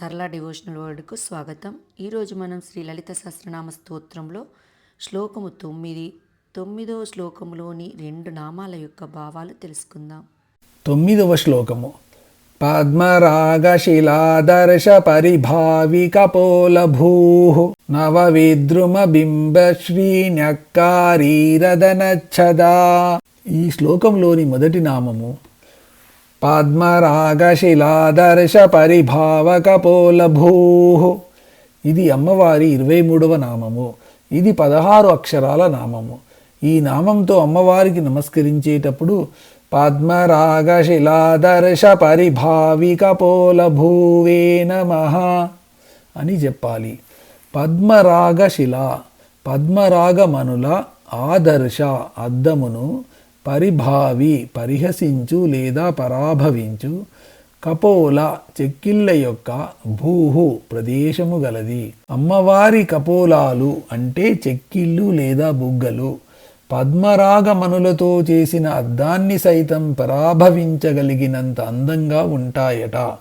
సరళ డివోషనల్ వర్డ్కు స్వాగతం. ఈరోజు మనం శ్రీ లలిత సహస్రనామ స్తోత్రంలో శ్లోకము తొమ్మిది తొమ్మిదవ శ్లోకములోని రెండు నామాల యొక్క భావాలు తెలుసుకుందాం. తొమ్మిదవ శ్లోకము. పద్మరాగశిలాదర్శ పరిభావికపోలభూ నవ విద్రుమ బింబ శ్రీన్యక్కారీరదనచ్చదా. ఈ శ్లోకంలోని మొదటి నామము పద్మరాగశిలాదర్శ పరిభావకపోలభూ ఇది అమ్మవారి ఇరవై మూడవ నామము. ఇది పదహారు అక్షరాల నామము. ఈ నామంతో అమ్మవారికి నమస్కరించేటప్పుడు పద్మరాగశిలాదర్శ పరిభావికపోలభూవే నమ అని చెప్పాలి. పద్మరాగశిల పద్మరాగమనుల ఆదర్శ అద్దమును పరిభావి పరిహసించు లేదా పరాభవించు కపోల చెక్కిళ్ళ యొక్క భూహు ప్రదేశము గలది. అమ్మవారి కపోలాలు అంటే చెక్కిళ్ళు లేదా బుగ్గలు. పద్మరాగమనులతో చేసిన అద్దాన్ని సైతం పరాభవించగలిగినంత అందంగా ఉంటాయట.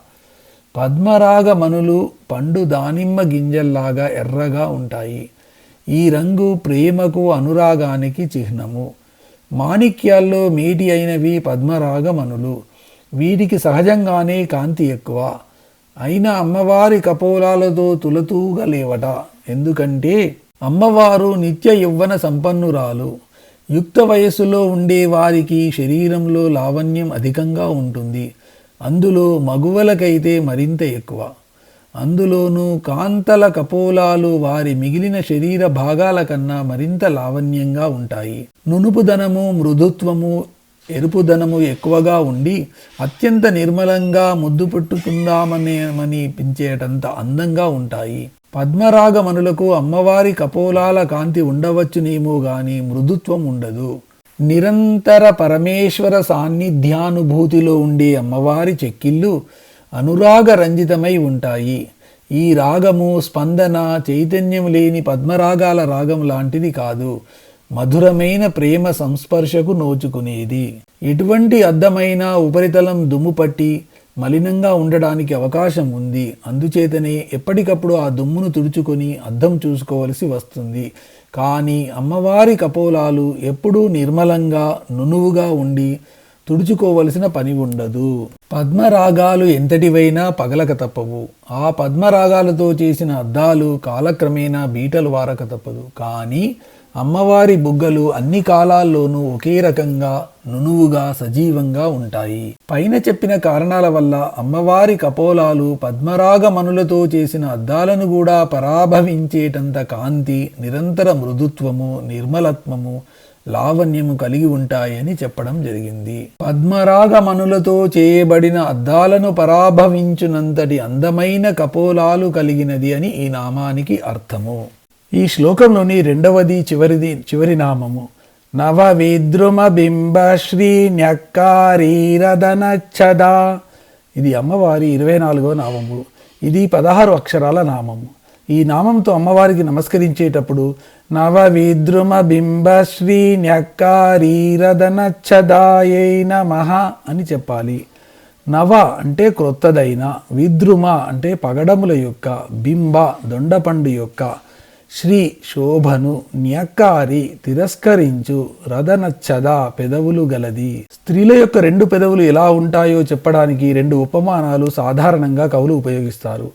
పద్మరాగమనులు పండు దానిమ్మ గింజల్లాగా ఎర్రగా ఉంటాయి. ఈ రంగు ప్రేమకు అనురాగానికి చిహ్నము. మాణిక్యాల్లో మేటి అయినవి పద్మరాగమనులు వీటికి సహజంగానే కాంతి ఎక్కువ. అయినా అమ్మవారి కపోలాలతో తులతూగా లేవట. ఎందుకంటే అమ్మవారు నిత్య యవ్వన సంపన్నురాలు. యుక్త వయస్సులో ఉండే వారికి శరీరంలో లావణ్యం అధికంగా ఉంటుంది. అందులో మగువలకైతే మరింత ఎక్కువ. అందులోనూ కాంతల కపోలాలు వారి మిగిలిన శరీర భాగాల కన్నా మరింత లావణ్యంగా ఉంటాయి. నునుపుదనము మృదుత్వము ఎరుపుదనము ఎక్కువగా ఉండి అత్యంత నిర్మలంగా ముద్దు పెట్టుకుందామనేమనిపించేటంత అందంగా ఉంటాయి. పద్మరాగమనులకు అమ్మవారి కపోలాల కాంతి ఉండవచ్చునేమో గాని మృదుత్వం ఉండదు. నిరంతర పరమేశ్వర సాన్నిధ్యానుభూతిలో ఉండే అమ్మవారి చెక్కిళ్ళు అనురాగ రంజితమై ఉంటాయి. ఈ రాగము స్పందన చైతన్యం లేని పద్మరాగాల రాగం లాంటిది కాదు. మధురమైన ప్రేమ సంస్పర్శకు నోచుకునేది. ఎటువంటి అద్దమైన ఉపరితలం దుమ్ము పట్టి మలినంగా ఉండడానికి అవకాశం ఉంది. అందుచేతనే ఎప్పటికప్పుడు ఆ దుమ్మును తుడుచుకొని అద్దం చూసుకోవలసి వస్తుంది. కానీ అమ్మవారి కపోలాలు ఎప్పుడూ నిర్మలంగా నునువుగా ఉండి తుడుచుకోవలసిన పని ఉండదు. పద్మరాగాలు ఎంతటివైనా పగలక తప్పవు. ఆ పద్మరాగాలతో చేసిన అద్దాలు కాలక్రమేణా బీటలు వారక తప్పదు. కానీ అమ్మవారి బుగ్గలు అన్ని కాలాల్లోనూ ఒకే రకంగా నునువుగా సజీవంగా ఉంటాయి. పైన చెప్పిన కారణాల వల్ల అమ్మవారి కపోలాలు పద్మరాగమనులతో చేసిన అద్దాలను కూడా పరాభవించేటంత కాంతి నిరంతర మృదుత్వము నిర్మలత్వము లావణ్యము కలిగి ఉంటాయని చెప్పడం జరిగింది. పద్మరాగమనులతో చేయబడిన అద్దాలను పరాభవించునంతటి అందమైన కపోలాలు కలిగినది అని ఈ నామానికి అర్థము. ఈ శ్లోకంలోని రెండవది చివరిది చివరి నామము. నవవిద్రుమ బింబ శ్రీ న్యక్కారీరదనచ్చదా. ఇది అమ్మవారి ఇరవై నాలుగవ నామము. ఇది పదహారు అక్షరాల నామము. ఈ నామంతో అమ్మవారికి నమస్కరించేటప్పుడు నవవిద్రుమ బింబ శ్రీ న్యక్కారీరదనచ్చదాయై నమః అని చెప్పాలి. నవ అంటే క్రొత్తదైన విద్రుమ అంటే పగడముల యొక్క బింబ దొండపండు యొక్క శ్రీ శోభను న్యక్కారి తిరస్కరించు రథనచ్చద పెదవులు గలది. స్త్రీల యొక్క రెండు పెదవులు ఎలా ఉంటాయో చెప్పడానికి రెండు ఉపమానాలు సాధారణంగా కవులు ఉపయోగిస్తారు.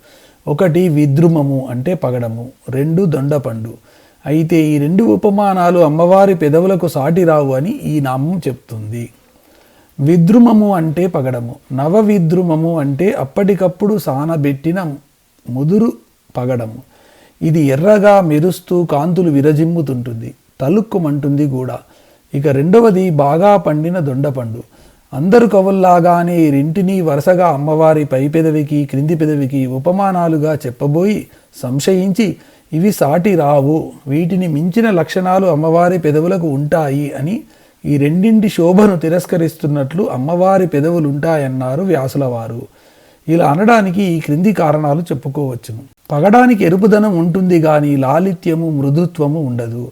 ఒకటి విద్రుమము అంటే పగడము రెండు దొండపండు. అయితే ఈ రెండు ఉపమానాలు అమ్మవారి పెదవులకు సాటి రావు అని ఈ నామం చెప్తుంది. విద్రుమము అంటే పగడము నవ విద్రుమము అంటే అప్పటికప్పుడు సానబెట్టిన ముదురు పగడము. ఇది ఎర్రగా మెరుస్తూ కాంతులు విరజిమ్ముతుంటుంది తలుక్కుమంటుంది కూడా. ఇక రెండవది బాగా పండిన దొండపండు. అందరు కవుల్లాగానే రెంటినీ రెంటిని వరుసగా అమ్మవారి పై పెదవికి క్రింది పెదవికి ఉపమానాలుగా చెప్పబోయి సంశయించి ఇవి సాటి రావు. వీటిని మించిన లక్షణాలు అమ్మవారి పెదవులకు ఉంటాయి అని ఈ రెండింటి శోభను తిరస్కరిస్తున్నట్లు అమ్మవారి పెదవులుంటాయన్నారు వ్యాసుల వారు ఇలా అనడానికి ఈ క్రింది కారణాలు చెప్పుకోవచ్చును. పగడానికి ఎరుపుదనం ఉంటుంది కానీ లాలిత్యము మృదుత్వము ఉండదు.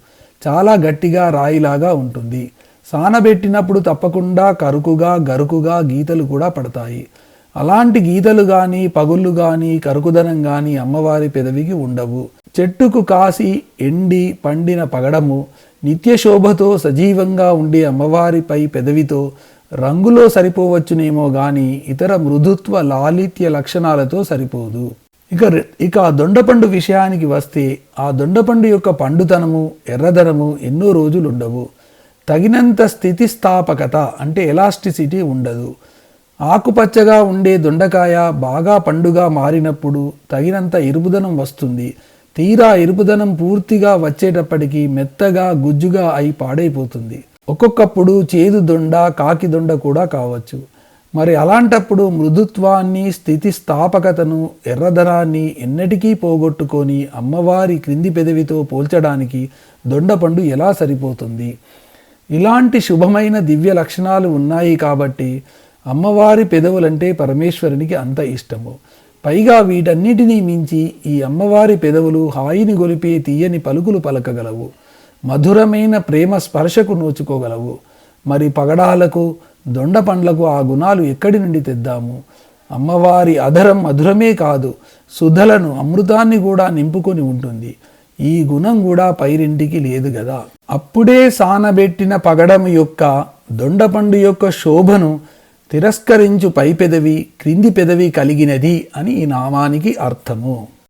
చాలా గట్టిగా రాయిలాగా ఉంటుంది. సానబెట్టినప్పుడు తప్పకుండా కరుకుగా గరుకుగా గీతలు కూడా పడతాయి. అలాంటి గీతలు గాని పగుళ్ళు గాని కరుకుదనం గాని అమ్మవారి పెదవికి ఉండవు. చెట్టుకు కాసి ఎండి పండిన పగడము నిత్యశోభతో సజీవంగా ఉండే అమ్మవారిపై పెదవితో రంగులో సరిపోవచ్చునేమో గాని ఇతర మృదుత్వ లాలిత్య లక్షణాలతో సరిపోదు. ఇక ఇక ఆ దొండపండు విషయానికి వస్తే ఆ దొండపండు యొక్క పండుతనము ఎర్రదనము ఎన్నో రోజులు ఉండవు తగినంత స్థితిస్థాపకత అంటే ఎలాస్టిసిటీ ఉండదు. ఆకుపచ్చగా ఉండే దొండకాయ బాగా పండుగా మారినప్పుడు తగినంత ఎరుపుదనం వస్తుంది. తీరా ఎరుపుదనం పూర్తిగా వచ్చేటప్పటికి మెత్తగా గుజ్జుగా అయి పాడైపోతుంది. ఒక్కొక్కప్పుడు చేదు దొండ కాకి దొండ కూడా కావచ్చు. మరి అలాంటప్పుడు మృదుత్వాన్ని స్థితిస్థాపకతను ఎర్రధనాన్ని ఎన్నటికీ పోగొట్టుకొని అమ్మవారి క్రింది పెదవితో పోల్చడానికి దొండపండు ఎలా సరిపోతుంది? ఇలాంటి శుభమైన దివ్య లక్షణాలు ఉన్నాయి కాబట్టి అమ్మవారి పెదవులంటే పరమేశ్వరునికి అంత ఇష్టము. పైగా వీటన్నిటినీ మించి ఈ అమ్మవారి పెదవులు హాయిని గొలిపే తీయని పలుకులు పలకగలవు. మధురమైన ప్రేమ స్పర్శకు నోచుకోగలవు. మరి పగడాలకు దొండ పండ్లకు ఆ గుణాలు ఎక్కడి నుండి తెద్దాము? అమ్మవారి అధరం మధురమే కాదు సుధలను అమృతాన్ని కూడా నింపుకొని ఉంటుంది. ఈ గుణం కూడా పైరింటికి లేదు కదా అప్పుడే సానబెట్టిన పగడము యొక్క దొండపండు యొక్క శోభను తిరస్కరించు పై పెదవి క్రింది పెదవి కలిగినది అని ఈ నామానికి అర్థము.